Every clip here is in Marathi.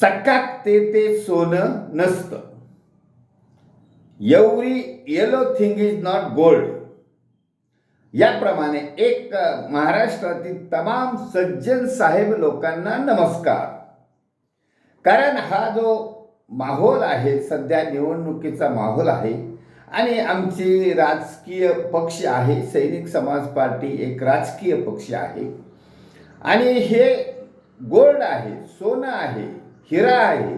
सक्कात ते सोनं नसतं. Every yellow thing is not gold याप्रमाणे एक महाराष्ट्रातील तमाम सज्जन साहेब लोकांना नमस्कार. कारण हा जो माहोल आहे सध्या निवडणुकीचा माहोल आहे आणि आमची राजकीय पक्ष आहे सैनिक समाज पार्टी एक राजकीय पक्ष आहे आणि हे गोल्ड आहे सोनं आहे हिरा आहे.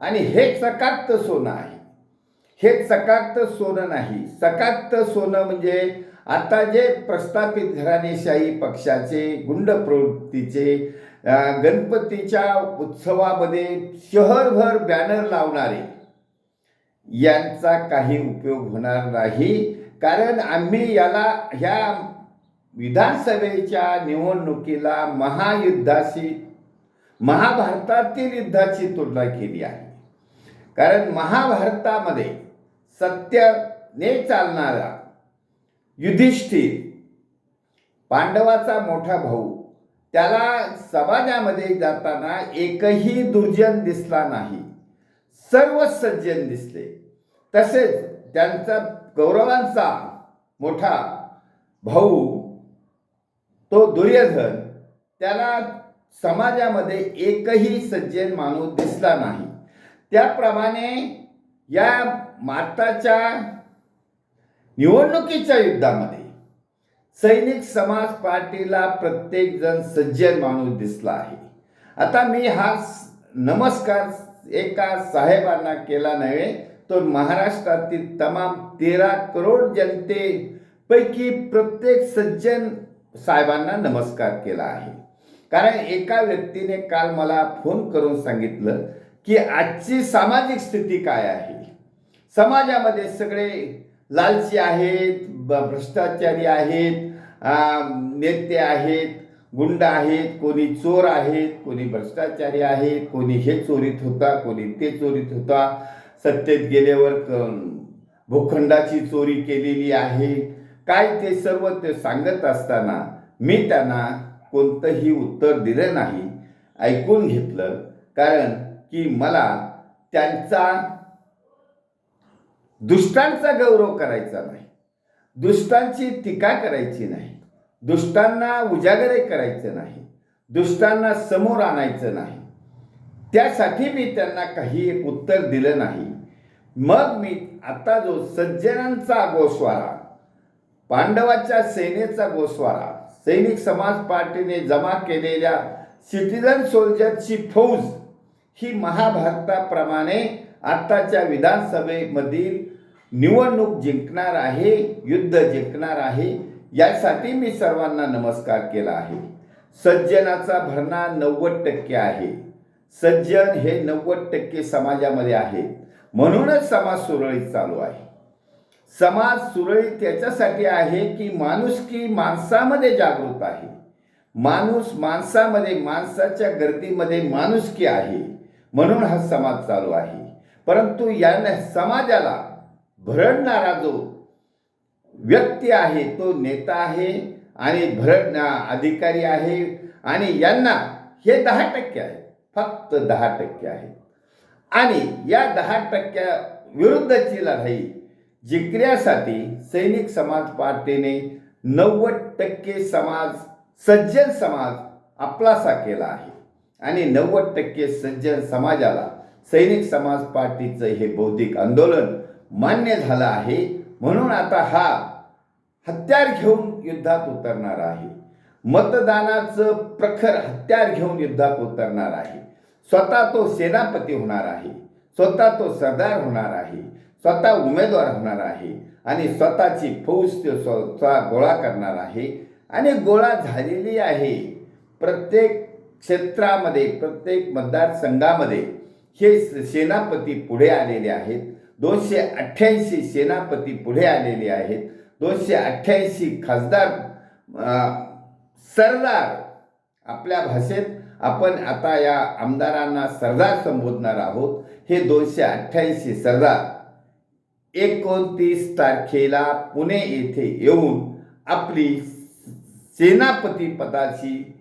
आणि हे चकाकत सोनं आहे. हे चकाकत सोनं नाही. चकाकत सोनं म्हणजे आता जे प्रस्थापित घराणेशाही पक्षाचे गुंड प्रवृत्तीचे गणपतीच्या उत्सवामध्ये शहरभर बॅनर लावणारे यांचा काही उपयोग होणार नाही. कारण आम्ही याला ह्या विधानसभेच्या निवडणुकीला महायुद्धाशी महाभारतातील युद्धाची तुलना केली आहे. कारण महाभारतामध्ये सत्याने चालणारा युधिष्ठिर पांडवाचा मोठा भाऊ त्याला समाजामध्ये जाताना एकही दुर्जन दिसला नाही. सर्व सज्जन दिसले. तसेच त्यांचा गौरवांचा मोठा भाऊ तो दुर्योधन त्याला समाजामध्ये एकही सज्जन माणूस दिसला नाही. त्याप्रमाणे या माताच्या निवडणुकीच्या युद्धामध्ये सैनिक समाज पार्टीला प्रत्येक जण सज्जन माणूस दिसला आहे. आता मी हा नमस्कार एका साहेबांना केला नव्हे तो महाराष्ट्रातील तमाम तेरा करोड जनतेपैकी प्रत्येक सज्जन साहेबांना नमस्कार केला आहे. कारण एका व्यक्तीने काल मला फोन करून सांगितलं की आजची सामाजिक स्थिती काय आहे? समाजामध्ये सगळे लालची आहेत भ्रष्टाचारी आहेत नेते आहेत गुंड आहेत कोणी चोर आहेत कोणी भ्रष्टाचारी आहेत कोणी हे चोरीत होता कोणी ते चोरीत होता. सत्तेत गेल्यावर भूखंडाची चोरी केलेली आहे. काय ते सर्व ते सांगत असताना मी त्यांना कोणतंही उत्तर दिलं नाही ऐकून घेतलं. कारण की मला त्यांचा दुष्टांचा गौरव करायचा नाही. दुष्टांची टीका करायची नाही. दुष्टांना उजागरे करायचं नाही. दुष्टांना समोर आणायचं नाही. त्यासाठी मी त्यांना काही एक उत्तर दिलं नाही. मग मी आता जो सज्जनांचा गोस्वारा पांडवाच्या सेनेचा गोस्वारा सैनिक समाज पार्टीने जमा केलेल्या सिटीजन सोल्जरची फौज ही महाभारताप्रमाणे आत्ताच्या विधानसभेमधील निवडणूक जिंकणार आहे युद्ध जिंकणार आहे यासाठी मी सर्वांना नमस्कार केला आहे. सज्जनाचा भरणा नव्वद टक्के आहे. सज्जन हे नव्वद टक्के समाजामध्ये आहेत म्हणूनच समाज सुरळीत चालू आहे. समाज सुरळीत त्याच्यासाठी आहे की माणुसकी माणसामध्ये जागृत आहे. माणूस माणसामध्ये माणसाच्या गर्दीमध्ये माणुसकी आहे म्हणून हा समाज चालू आहे. परंतु याने समाजाला भरडणारा जो व्यक्ती आहे तो नेता आहे आणि भरड अधिकारी आहे आणि यांना हे दहा टक्के आहे फक्त दहा टक्के आहे आणि या दहा टक्क्या विरुद्धची लढाई जिंकण्यासाठी सैनिक समाज पार्टीने नव्वद टक्के समाज सज्जन समाज आपलासा केला आहे. आणि नव्वद टक्के सज्जन समाजाला सैनिक समाज पार्टीचं हे बौद्धिक आंदोलन मान्य झालं आहे. म्हणून आता हा हत्यार घेऊन युद्धात उतरणार आहे. मतदानाचं प्रखर हत्यार घेऊन युद्धात उतरणार आहे. स्वतः तो सेनापती होणार आहे. स्वतः तो सरदार होणार आहे. स्वतः उमेदवार होणार आहे आणि स्वतःची फौज तो स्वतः गोळा करणार आहे आणि गोळा झालेली आहे. प्रत्येक क्षेत्रामध्ये प्रत्येक मतदारसंघामध्ये हे स- सेनापती पुढे आलेले आहेत. दोनशे अठ्ठ्याऐंशी सेनापती पुढे आलेले आहेत. दोनशे अठ्ठ्याऐंशी खासदार सरदार आपल्या भाषेत आपण आता या आमदारांना सरदार संबोधणार आहोत. हे दोनशे अठ्ठ्याऐंशी सरदार एकोणतीस तारखेला पुणे येथे येऊन आपली सेनापती पदाची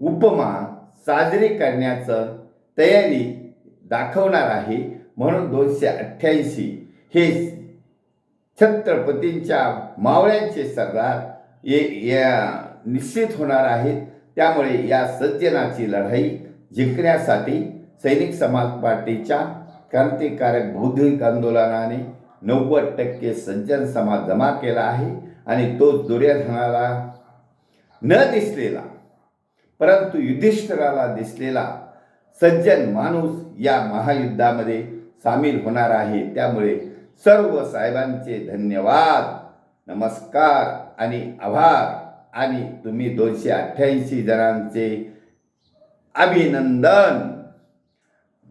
उपमा साजरी करण्याचं तयारी दाखवणार आहे. म्हणून दोनशे अठ्ठ्याऐंशी हे छत्रपतींच्या मावळ्यांचे सरदार ये या निश्चित होणार आहेत. त्यामुळे या सज्जनाची लढाई जिंकण्यासाठी सैनिक समाज पार्टीच्या क्रांतिकारक बौद्धिक आंदोलनाने नव्वद टक्के सज्जन समाज जमा केला आहे आणि तो दुर्योधनाला न दिसलेला परंतु युधिष्ठिराला दिसलेला सज्जन माणूस या महायुद्धामध्ये सामील होणार आहे. त्यामुळे सर्व साहेबांचे धन्यवाद नमस्कार आणि आभार. आणि तुम्ही दोनशे अठ्ठ्याऐंशी जणांचे अभिनंदन.